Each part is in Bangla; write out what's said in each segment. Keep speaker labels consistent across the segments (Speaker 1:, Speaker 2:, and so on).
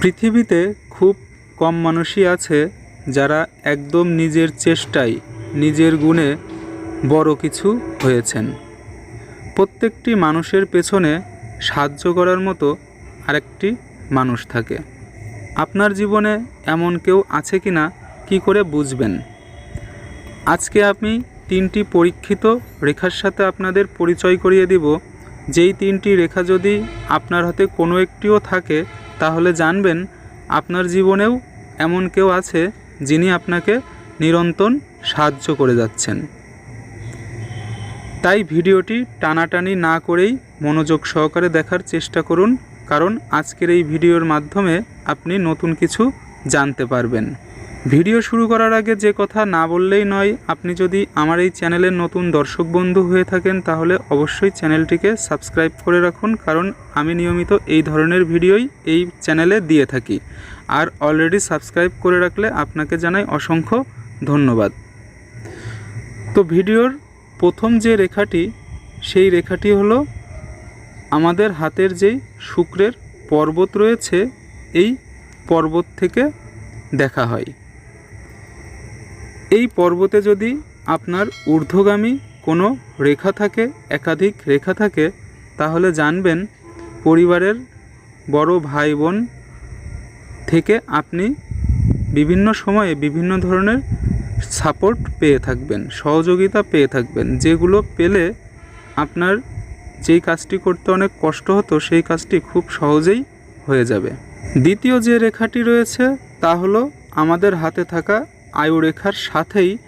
Speaker 1: পৃথিবীতে খুব কম মানুষই আছে যারা একদম নিজের চেষ্টায়, নিজের গুণে বড় কিছু হয়েছেন। প্রত্যেকটি মানুষের পেছনে সাহায্য করার মতো আরেকটি মানুষ থাকে। আপনার জীবনে এমন কেউ আছে কি না কী করে বুঝবেন? আজকে আমি তিনটি পরীক্ষিত রেখার সাথে আপনাদের পরিচয় করিয়ে দিব। যেই তিনটি রেখা যদি আপনার হাতে কোনো একটিও থাকে তাহলে জানবেন আপনার জীবনেও এমন কেউ আছে যিনি আপনাকে নিরন্তর সাহায্য করে যাচ্ছেন। তাই ভিডিওটি টানাটানি না করেই মনোযোগ সহকারে দেখার চেষ্টা করুন, কারণ আজকের এই ভিডিওর মাধ্যমে আপনি নতুন কিছু জানতে পারবেন। ভিডিও শুরু করার আগে যে কথা না বললেই নয়, আপনি যদি আমার এই চ্যানেলের নতুন দর্শক বন্ধু হয়ে থাকেন, তাহলে অবশ্যই চ্যানেলটিকে সাবস্ক্রাইব করে রাখুন, কারণ আমি নিয়মিত এই ধরনের ভিডিওই এই চ্যানেলে দিয়ে থাকি। আর অলরেডি সাবস্ক্রাইব করে রাখলে আপনাকে জানাই অসংখ্য ধন্যবাদ। তো ভিডিওর প্রথম যে রেখাটি, সেই রেখাটি হলো আমাদের হাতের যেই শুক্রের পর্বত রয়েছে, এই পর্বত থেকে দেখা হয়। এই পর্বতে যদি আপনার ঊর্ধ্বগামী কোনো রেখা থাকে, একাধিক রেখা থাকে, তাহলে জানবেন পরিবারের বড় ভাই বোন থেকে আপনি বিভিন্ন সময়ে বিভিন্ন ধরনের সাপোর্ট পেয়ে থাকবেন, সহযোগিতা পেয়ে থাকবেন। যেগুলো পেলে আপনার যেই কাজটি করতে অনেক কষ্ট হতো, সেই কাজটি খুব সহজেই হয়ে যাবে। দ্বিতীয় যে রেখাটি রয়েছে, তা হলো আমাদের হাতে থাকা আয়ু রেখার সাথেই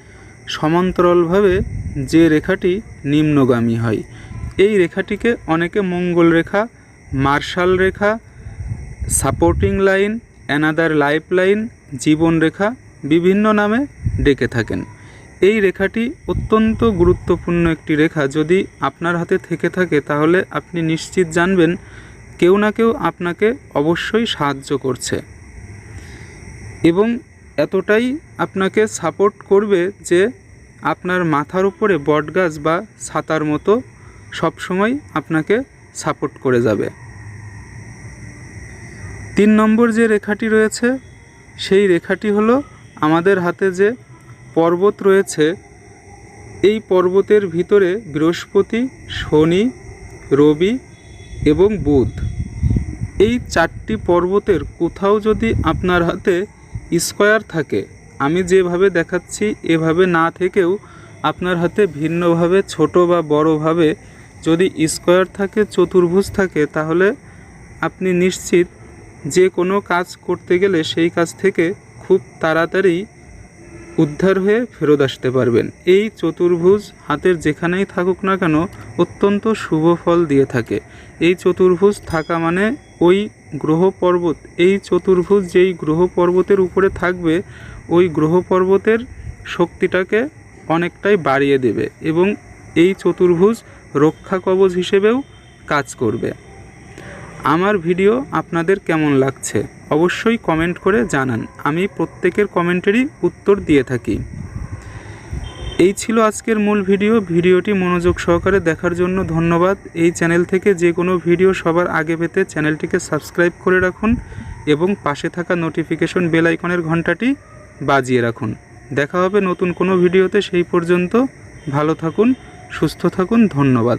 Speaker 1: সমান্তরালভাবে যে রেখাটি নিম্নগামী হয়। এই রেখাটিকে অনেকে মঙ্গল রেখা, মার্শাল রেখা, supporting line, another life line, জীবন রেখা বিভিন্ন নামে ডেকে থাকেন। এই রেখাটি অত্যন্ত গুরুত্বপূর্ণ একটি রেখা। যদি আপনার হাতে থেকে থাকে, তাহলে আপনি নিশ্চিত জানবেন কেউ না কেউ আপনাকে অবশ্যই সাহায্য করছে। এবং এতটাই আপনাকে সাপোর্ট করবে যে আপনার মাথার উপরে বটগাছ বা ছাতার মতো সবসময় আপনাকে সাপোর্ট করে যাবে। তিন নম্বর যে রেখাটি রয়েছে, সেই রেখাটি হলো আমাদের হাতে যে পর্বত রয়েছে, এই পর্বতের ভিতরে বৃহস্পতি, শনি, রবি এবং বুধ। এই চারটি পর্বতের কোথাও যদি আপনার হাতে স্কোয়ার থাকে। আমি যেভাবে দেখাচ্ছি, এভাবে না থেকেও আপনার হাতে ভিন্নভাবে, ছোট বা বড়ভাবে যদি স্কোয়ার থাকে, চতুর্ভুজ থাকে, তাহলে আপনি নিশ্চিত যে কোনো কাজ করতে গেলে সেই কাজ থেকে খুব তাড়াতাড়ি উদ্ধার হয়ে ফেরত আসতে পারবেন। এই চতুর্ভুজ হাতের যেখানেই থাকুক না কেন অত্যন্ত শুভ ফল দিয়ে থাকে। এই চতুর্ভুজ থাকা মানে ওই গ্রহ পর্বত এই চতুর্ভুজ যেই গ্রহ পর্বতের উপরে থাকবে, ওই গ্রহ পর্বতের শক্তিটাকে অনেকটাই বাড়িয়ে দেবে এবং এই চতুর্ভুজ রক্ষা কবচ হিসেবেও কাজ করবে। আমার ভিডিও আপনাদের কেমন লাগছে? অবশ্যই কমেন্ট করে জানান। আমি প্রত্যেকের কমেন্টেরই উত্তর দিয়ে থাকি। এই ছিল আজকের মূল ভিডিও। ভিডিওটি মনোযোগ সহকারে দেখার জন্য ধন্যবাদ। এই চ্যানেল থেকে যে কোনো ভিডিও সবার আগে পেতে চ্যানেলটিকে সাবস্ক্রাইব করে রাখুন এবং পাশে থাকা নোটিফিকেশন বেল আইকনের ঘন্টাটি বাজিয়ে রাখুন। দেখা হবে নতুন কোনো ভিডিওতে। সেই পর্যন্ত ভালো থাকুন, সুস্থ থাকুন। ধন্যবাদ।